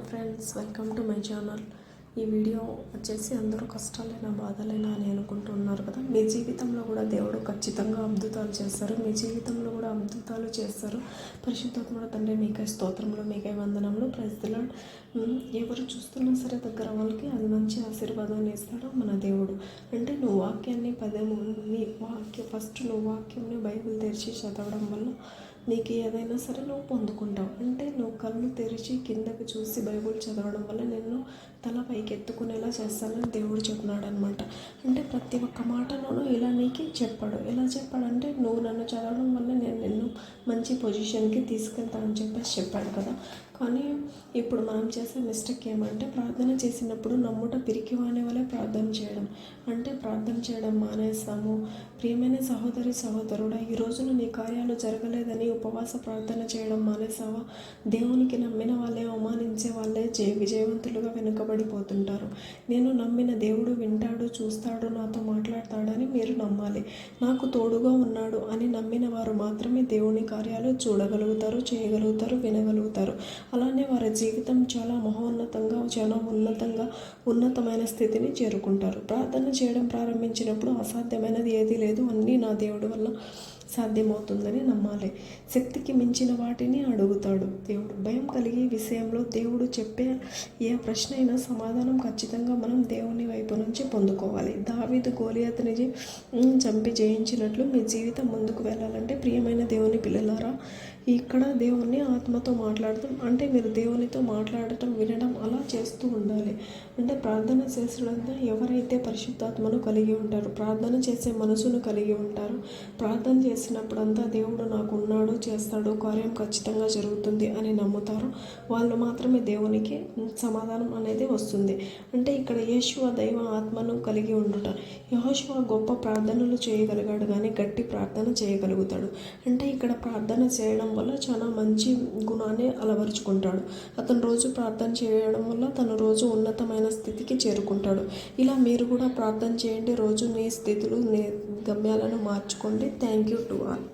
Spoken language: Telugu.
Hi friends welcome to my channel ఈ వీడియో వచ్చేసి అందరూ కష్టాలైనా బాధలైనా అని అనుకుంటున్నారు కదా. మీ జీవితంలో కూడా దేవుడు ఖచ్చితంగా అద్భుతాలు చేస్తారు. మీ జీవితంలో కూడా అద్భుతాలు చేస్తారు. పరిశుద్ధాత్మడ తండ్రి మీకే స్తోత్రంలో మీకై వందనంలో ప్రజల ఎవరు చూస్తున్నా సరే దగ్గర వాళ్ళకి అది మంచి ఆశీర్వాదాన్ని ఇస్తాడు మన దేవుడు. అంటే నువ్వు వాక్యాన్ని పదము నీ వాక్యం ఫస్ట్ నువ్వు వాక్యంని బైబిల్ తెరిచి చదవడం వల్ల నీకు ఏదైనా సరే నువ్వు పొందుకుంటావు. అంటే నువ్వు కళ్ళు తెరిచి కిందకి చూసి బైబుల్ చదవడం వల్ల నిన్ను తల పైకి ఎత్తుకుని చేస్తానని దేవుడు చెప్పినాడు అనమాట అంటే ప్రతి ఒక్క మాటలోనూ ఇలా నీకు చెప్పాడు. ఎలా చెప్పాడంటే నువ్వు నన్ను చదవడం వల్ల నేను నిన్ను మంచి పొజిషన్కి తీసుకెళ్తానని చెప్పేసి చెప్పాడు కదా. కానీ ఇప్పుడు మనం చేసే మిస్టేక్ ఏమంటే ప్రార్థన చేసినప్పుడు నమ్ముట పిరికి వానే వలె ప్రార్థన చేయడం. అంటే ప్రార్థన చేయడం మానేస్తాము. ప్రియమైన సహోదరి సహోదరుడా ఈ రోజున నీ కార్యాలు జరగలేదని ఉపవాస ప్రార్థన చేయడం మానేసావా దేవునికి నమ్మిన వాళ్ళే అవమానించే వాళ్ళే జయ విజయవంతులుగా వెనుకబడిపోతుంటారు. నేను నమ్మిన దేవుడు వింటాడు చూస్తాడు నాతో మాట్లాడతాడని మీరు నమ్మాలి. నాకు తోడుగా ఉన్నాడు అని నమ్మిన వారు మాత్రమే దేవుని కార్యాలు చూడగలుగుతారు చేయగలుగుతారు వినగలుగుతారు. అలానే వారి జీవితం చాలా మహోన్నతంగా చాలా ఉన్నతంగా ఉన్నతమైన స్థితిని చేరుకుంటారు. ప్రార్థన చేయడం ప్రారంభించినప్పుడు అసాధ్యమైనది ఏదీ లేదు. అన్నీ నా దేవుడి వల్ల సాధ్యమవుతుందని నమ్మాలి. శక్తికి మించిన వాటిని అడుగుతాడు. దేవుడు భయం కలిగే విషయంలో దేవుడు చెప్పే ఏ ప్రశ్న అయినా సమాధానం ఖచ్చితంగా మనం దేవుని వైపు నుంచి పొందుకోవాలి. దావీదు గోలియాతని చంపి జయించినట్లు మీ జీవితం ముందుకు వెళ్ళాలంటే ప్రియమైన దేవుని పిల్లలారా ఇక్కడ దేవుణ్ణి ఆత్మతో మాట్లాడటం అంటే మీరు దేవునితో మాట్లాడటం వినడం అలా చేస్తూ ఉండాలి. అంటే ప్రార్థన చేసడంతా ఎవరైతే పరిశుద్ధాత్మను కలిగి ఉంటారు ప్రార్థన చేసే మనసును కలిగి ఉంటారు ప్రార్థన చేసినప్పుడంతా దేవుడు నాకు ఉన్నాడు చేస్తాడు కార్యం ఖచ్చితంగా జరుగుతుంది అని నమ్ముతారు వాళ్ళు మాత్రమే దేవునికి సమాధానం అనేది వస్తుంది. అంటే ఇక్కడ యేషువ దైవ ఆత్మను కలిగి ఉండుట. యహోశివ గొప్ప ప్రార్థనలు చేయగలిగాడు కానీ గట్టి ప్రార్థన చేయగలుగుతాడు. అంటే ఇక్కడ ప్రార్థన చేయడం చేయడం వల్ల చాలా మంచి గుణాన్ని అలవరుచుకుంటాడు. అతను రోజు ప్రార్థన చేయడం వల్ల తను రోజు ఉన్నతమైన స్థితికి చేరుకుంటాడు. ఇలా మీరు కూడా ప్రార్థన చేయండి. రోజు మీ స్థితులు గమ్యాలను మార్చుకోండి. Thank you to all